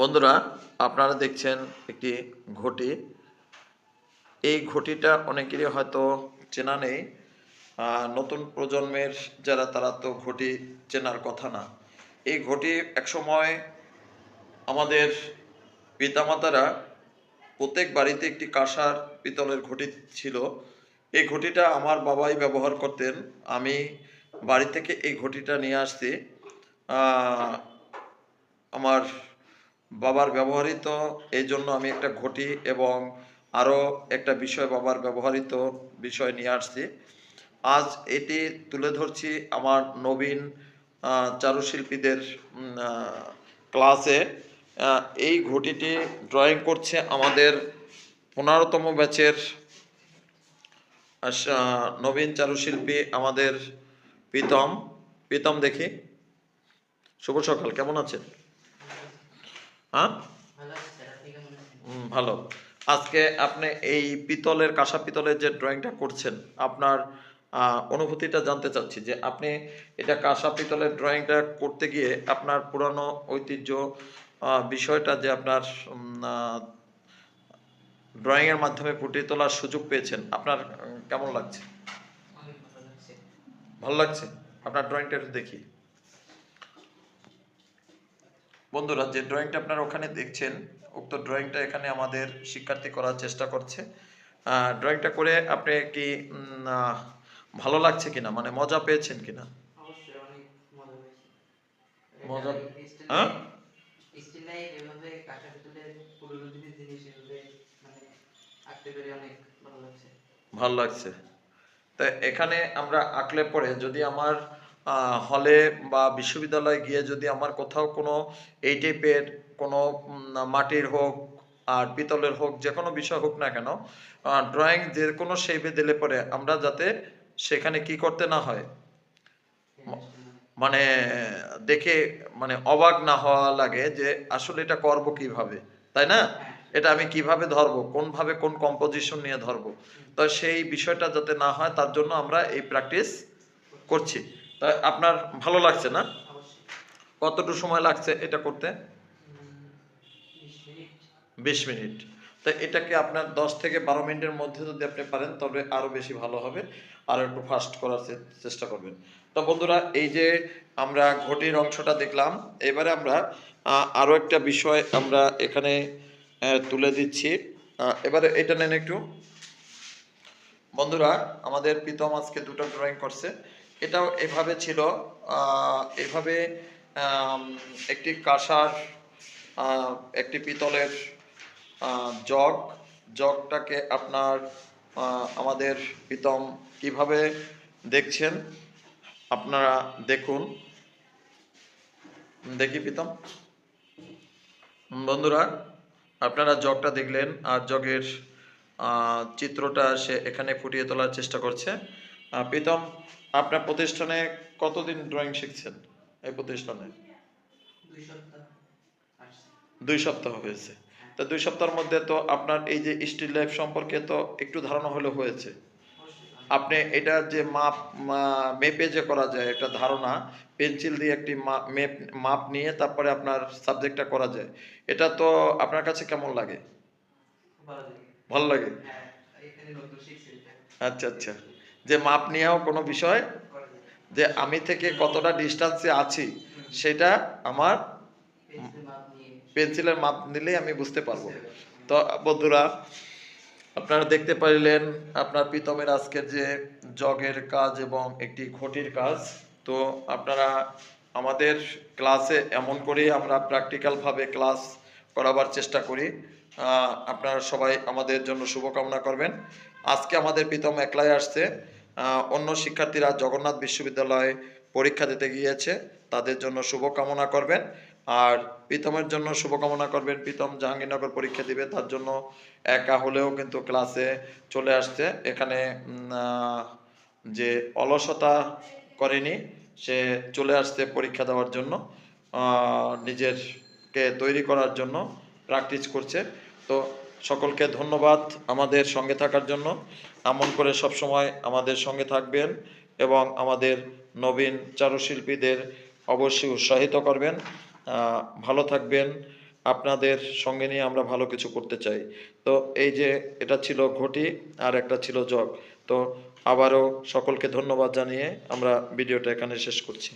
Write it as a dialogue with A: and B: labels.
A: বন্ধুরা, আপনারা দেখছেন একটি ঘটি। এই ঘটিটা অনেকেরই হয়তো চেনা নেই। নতুন প্রজন্মের যারা, তারা তো ঘটি চেনার কথা না। এই ঘটি একসময় আমাদের পিতামাতারা প্রত্যেক বাড়িতে একটি কাঁসার পিতলের ঘটি ছিল। এই ঘটিটা আমার বাবাই ব্যবহার করতেন। আমি বাড়ি থেকে এই ঘটিটা নিয়ে আসছি। আমার বাবার ব্যবহৃত এই জন্য আমি একটা ঘটি এবং আরও একটা বিষয় বাবার ব্যবহৃত বিষয় নিয়ে আসছি। আজ এটি তুলে ধরছি আমার নবীন চারুশিল্পীদের ক্লাসে। এই ঘটিটি ড্রয়িং করছে আমাদের পনেরোতম ব্যাচের নবীন চারুশিল্পী আমাদের প্রীতম। প্রীতম দেখি। শুভ সকাল, কেমন আছেন? হ্যাঁ?
B: ভালো
A: আজকে আপনি এই পিতলের কাঁসা পিতলের যে ড্রয়িংটা করছেন আপনার অনুভূতিটা জানতে চাচ্ছি যে আপনি এটা কাঁসা পিতলের ড্রয়িংটা করতে গিয়ে আপনার পুরানো ঐতিহ্য বিষয়টা যে আপনার ড্রয়িং এর মাধ্যমে ফুটিয়ে তোলার সুযোগ পেয়েছেন আপনার কেমন লাগছে?
B: ভালো লাগছে।
A: ভালো লাগছে? আপনার ড্রয়িংটা একটু দেখি। বন্ধুরা যে ড্রয়িংটা আপনারা ওখানে দেখছেন উক্ত ড্রয়িংটা এখানে আমাদের শিক্ষার্থী করার চেষ্টা করছে। ড্রয়িংটা করে আপনি কি ভালো লাগছে কিনা? মানে মজা পেয়েছেন কিনা?
B: মজা
A: হ্যাঁ?
B: মানে ভালো লাগছে।
A: তা এখানে আমরা আঁকলে পরে যদি আমার হলে বা বিশ্ববিদ্যালয়ে গিয়ে যদি আমার কোথাও কোনো এই টাইপের কোনো মাটির হোক আর পিতলের হোক, যে কোনো বিষয় হোক না কেন ড্রয়িং যে কোনো শেপে দিলে পরে আমরা যাতে সেখানে কি করতে না হয়। মানে দেখে মানে অবাক না হওয়া লাগে যে আসলে এটা করব কীভাবে, তাই না? এটা আমি কীভাবে ধরবো, কোনভাবে কোন কম্পোজিশন নিয়ে ধরবো। তো সেই বিষয়টা যাতে না হয়, তার জন্য আমরা এই প্র্যাকটিস করছি। তা আপনার ভালো লাগছে না? কতটুকু সময় লাগছে এটা করতে?
B: বিশ মিনিট।
A: তো এটাকে আপনার দশ থেকে বারো মিনিটের মধ্যে যদি আপনি পারেন তবে আরও বেশি ভালো হবে। আর একটু ফাস্ট করার চেষ্টা করবেন। তো বন্ধুরা এই যে আমরা ঘটির অংশটা দেখলাম এবারে আমরা আহ, আরও একটা বিষয় আমরা এখানে তুলে দিচ্ছি। এবারে এটা নেন একটু। বন্ধুরা আমাদের প্রীতম আজকে দুটো ড্রয়িং করছে। এটাও এভাবে ছিল এভাবে একটি কাঁসার একটি পিতলের জগ, জগটাকে আপনার আমাদের প্রীতম কীভাবে দেখছেন আপনারা দেখুন। দেখি প্রীতম। বন্ধুরা, আপনারা জগটা দেখলেন আর জগের চিত্রটা সে এখানে ফুটিয়ে তোলার চেষ্টা করছে। প্রীতম আপনার প্রতিষ্ঠানে কতদিন ড্রয়িং শিখছেন এই প্রতিষ্ঠানে?
B: দুই সপ্তাহ
A: হয়েছে। তো দুই সপ্তাহের মধ্যে তো আপনার এই যে স্টিল লাইফ সম্পর্কে তো একটু ধারণা হলে হয়েছে। আপনি এটা যে মাপ মেপে যে করা যায় একটা ধারণা পেন্সিল দিয়ে একটি মেপ মাপ নিয়ে তারপরে আপনার সাবজেক্টটা করা যায় এটা তো আপনার কাছে কেমন লাগে?
B: ভালো লাগে। হ্যাঁ এটা।
A: আচ্ছা আচ্ছা। যে মাপ নিয়েও কোনো বিষয়, যে আমি থেকে কতটা ডিস্টেন্সে আছি, সেটা আমার পেন্সিলের মাপ নিলেই আমি বুঝতে পারব। তো বন্ধুরা, আপনারা দেখতে পাইলেন আপনার প্রীতমের আজকের যে জগের কাজ এবং একটি ঘটির কাজ। তো আপনারা আমাদের ক্লাসে এমন করেই আমরা প্র্যাকটিক্যালভাবে ক্লাস করাবার চেষ্টা করি। আপনারা সবাই আমাদের জন্য শুভকামনা করবেন। আজকে আমাদের প্রীতম একলাই আসছে। অন্য শিক্ষার্থীরা জগন্নাথ বিশ্ববিদ্যালয়ে পরীক্ষা দিতে গিয়েছে, তাদের জন্য শুভকামনা করবেন। আর প্রীতমের জন্য শুভকামনা করবেন। প্রীতম জাহাঙ্গীরনগর পরীক্ষা দিবে, তার জন্য একা হলেও কিন্তু ক্লাসে চলে আসছে। এখানে যে অলসতা করেনি, সে চলে আসছে পরীক্ষা দেওয়ার জন্য নিজেরকে তৈরি করার জন্য প্র্যাকটিস করছে। তো সকলকে ধন্যবাদ আমাদের সঙ্গে থাকার জন্য। এমন করে সব সময় আমাদের সঙ্গে থাকবেন এবং আমাদের নবীন চারুশিল্পীদের অবশ্যই উৎসাহিত করবেন। ভালো থাকবেন। আপনাদের সঙ্গে নিয়ে আমরা ভালো কিছু করতে চাই। তো এই যে এটা ছিল ঘটি আর একটা ছিল জগ। তো আবারও সকলকে ধন্যবাদ জানিয়ে আমরা ভিডিওটা এখানে শেষ করছি।